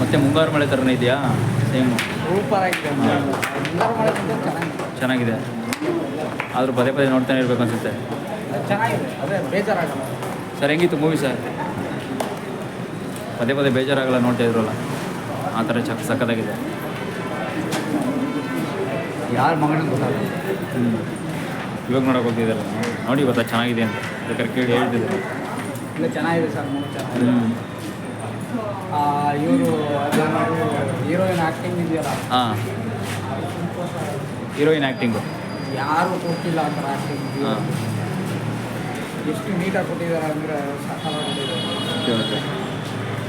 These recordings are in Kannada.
ಮತ್ತೆ ಮುಂಗಾರು ಮಳೆ ಥರನೇ ಇದೆಯಾ? ಸೇಮ್ ಸೂಪರ್ ಆಗಿದೆ ಮುಂಗಾರು ಮಳೆ ಬಂದ್ರೆ ಚೆನ್ನಾಗಿದೆ. ಚೆನ್ನಾಗಿದೆ. ಆದರೂ ಪದೇ ಪದೇ ನೋಡ್ತಾನೆ ಇರಬೇಕು ಅನಿಸುತ್ತೆ. ಚೆನ್ನಾಗಿದೆ. ಅದೇ ಬೇಜಾರಾಗಲ್ಲ. ಸರ್ ಹೆಂಗಿತ್ತು ಮೂವಿ ಸರ್? ಪದೇ ಪದೇ ಬೇಜಾರಾಗಲ್ಲ ನೋಡ್ತಾ ಇದ್ರಲ್ಲ. ಆ ಥರ ಚಕ್ ಸಕ್ಕದಾಗಿದೆ ಯಾರು ಮಗನ ಗೊತ್ತಾಗಲ್ಲ. ಹ್ಞೂ ಇವಾಗ ನೋಡೋಕೆ ಹೋಗ್ತಿದ್ದಾರೆ ನೋಡಿ ಗೊತ್ತಾ ಚೆನ್ನಾಗಿದೆ ಅಂತ. ಬೇಕಾದ್ರೆ ಕೇಳಿ ಹೇಳ್ತಿದ್ದಾರೆ. ಇಲ್ಲ ಚೆನ್ನಾಗಿದೆ ಸರ್ ಮೂವಿ ಚೆನ್ನಾಗಿದೆ. ಹ್ಞೂ ಇವರು ಹೀರೋಯಿನ್ ಆ್ಯಕ್ಟಿಂಗ್ ಇದೆಯಲ್ಲ? ಹಾಂ. ಹೀರೋಯಿನ್ ಆ್ಯಕ್ಟಿಂಗು ಯಾರು ಕೊಟ್ಟಿಲ್ಲ ಆ ಆಕ್ಟಿಂಗ್ ಆ್ಯಕ್ಟಿಂಗ್ ಹಾಂ. ಎಷ್ಟು ನೀಟಾಗಿ ಕೊಟ್ಟಿದ್ದಾರೆ ಅಂದರೆ ಸಕಾಲ ಕೊಟ್ಟಿದ್ದಾರೆ.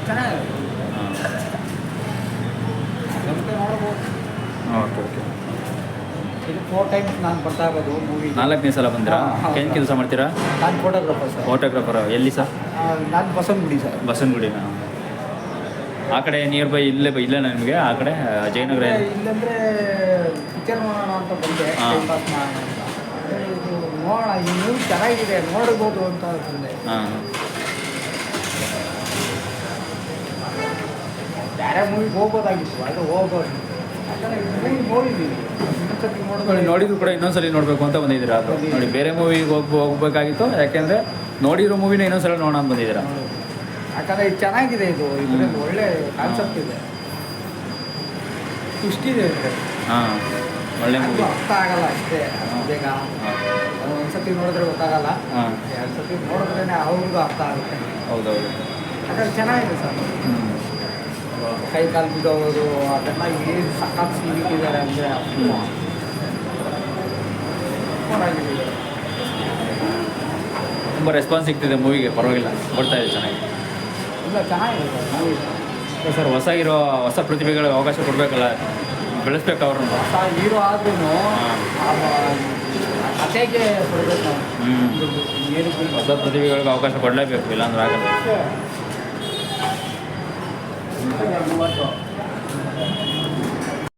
ಚೆನ್ನಾಗಿದೆ. ನೋಡ್ಬೋದು. Okay okay. ಇದು ಫೋರ್ ಟೈಮ್ಸ್ ನಾನು ಬರ್ತಾ ಇರೋದು ಮೂವಿ ನಾಲ್ಕನೇ ಸಲ ಬಂದಿರಾ? ಏನ್ ಏನು ಕೆಲಸ ಮಾಡ್ತೀರಾ? ನಾನು ಫೋಟೋಗ್ರಾಫರ್ ಸರ್. ಫೋಟೋಗ್ರಾಫರ್ ಎಲ್ಲಿ ಸರ್? ನಾನು ಬಸವನಗುಡಿ ಸರ್. ಬಸವನಗುಡಿನ? ಆ ಕಡೆ ನಿಯರ್ ಬೈ ಇಲ್ಲೇ ಬೈ ಇಲ್ಲೇ ನಿಮಗೆ ಆ ಕಡೆ ಜಯನಗರ ಇಲ್ಲಂದ್ರೆ ಪಿಕ್ಚರ್ ನೋಡೋಣ ಅಂತ. ಬಂದೆ ನೋಡೋಣ ಈ ಮೂವಿ ಚೆನ್ನಾಗಿದೆ ನೋಡ್ಬೋದು ಅಂತ ಬಂದೆ ಹಾಂ. ಬೇರೆ ಮೂವಿಗೆ ಹೋಗ್ಬೋದಾಗಿತ್ತು ಅದು ಇನ್ನೊಂದ್ಸತಿ ನೋಡಿದ್ರು ಕೂಡ ಇನ್ನೊಂದ್ಸಲಿ ನೋಡಬೇಕು ಅಂತ ಬಂದಿದ್ದೀರಾ? ಅದು ನೋಡಿ ಬೇರೆ ಮೂವಿಗೆ ಹೋಗಿ ಹೋಗ್ಬೇಕಾಗಿತ್ತು ಯಾಕೆಂದರೆ ನೋಡಿರೋ ಮೂವಿನ ಇನ್ನೊಂದ್ಸಲ ನೋಡೋಣ ಅಂತ ಬಂದಿದ್ದೀರಾ? ಯಾಕಂದ್ರೆ ಇದು ಚೆನ್ನಾಗಿದೆ ಇದು. ಇದರಲ್ಲಿ ಒಳ್ಳೆ ಕಾನ್ಸೆಪ್ಟ್ ಇದೆ. ಸುಷ್ಟಿದೆ ಇದೆ ಇದ್ರಲ್ಲಿ. ಹಾಂ ಒಳ್ಳೆ ಅದು ಅರ್ಥ ಆಗಲ್ಲ ಅಷ್ಟೇ ಬೇಗ. ಒಂದ್ಸತಿ ನೋಡಿದ್ರೆ ಗೊತ್ತಾಗಲ್ಲ. ಹಾಂ. ಎರಡು ಸತಿ ನೋಡಿದ್ರೇ ಅವ್ರಿಗೂ ಅರ್ಥ ಆಗುತ್ತೆ. ಹೌದೌದು. ಯಾಕಂದ್ರೆ ಚೆನ್ನಾಗಿದೆ ಸರ್. ಕೈ ಕಾಲು ಬಿದ್ದೋಗೋದು ಅದೆಲ್ಲ ಏನು ಸಖತ್ ಸಿಗಿಟ್ಟಿದ್ದಾರೆ ಅಂದರೆ ತುಂಬ ರೆಸ್ಪಾನ್ಸ್ ಸಿಗ್ತಿದೆ ಮೂವಿಗೆ ಪರವಾಗಿಲ್ಲ. ಕೊಡ್ತಾ ಇದೆ ಚೆನ್ನಾಗಿ. ಇಲ್ಲ ಚೆನ್ನಾಗಿದೆ ಸರ್ ಮೂವಿ ಸರ್ ಹೊಸ ಇರೋ ಹೊಸ ಪ್ರತಿಭೆಗಳಿಗೆ ಅವಕಾಶ ಕೊಡಬೇಕಲ್ಲ. ಬೆಳೆಸ್ಬೇಕು ಅವ್ರನ್ನ. ಹೊಸ ಹೀರೋ ಆದ್ರೂ ಕತೆಗೆ ಕೊಡಬೇಕು ನಾವು ಹೊಸ ಪ್ರತಿಭೆಗಳಿಗೆ ಅವಕಾಶ ಕೊಡಲೇಬೇಕು ಇಲ್ಲಾಂದ್ರೆ ಆಗಲ್ಲ. ಮೂವತ್ತು.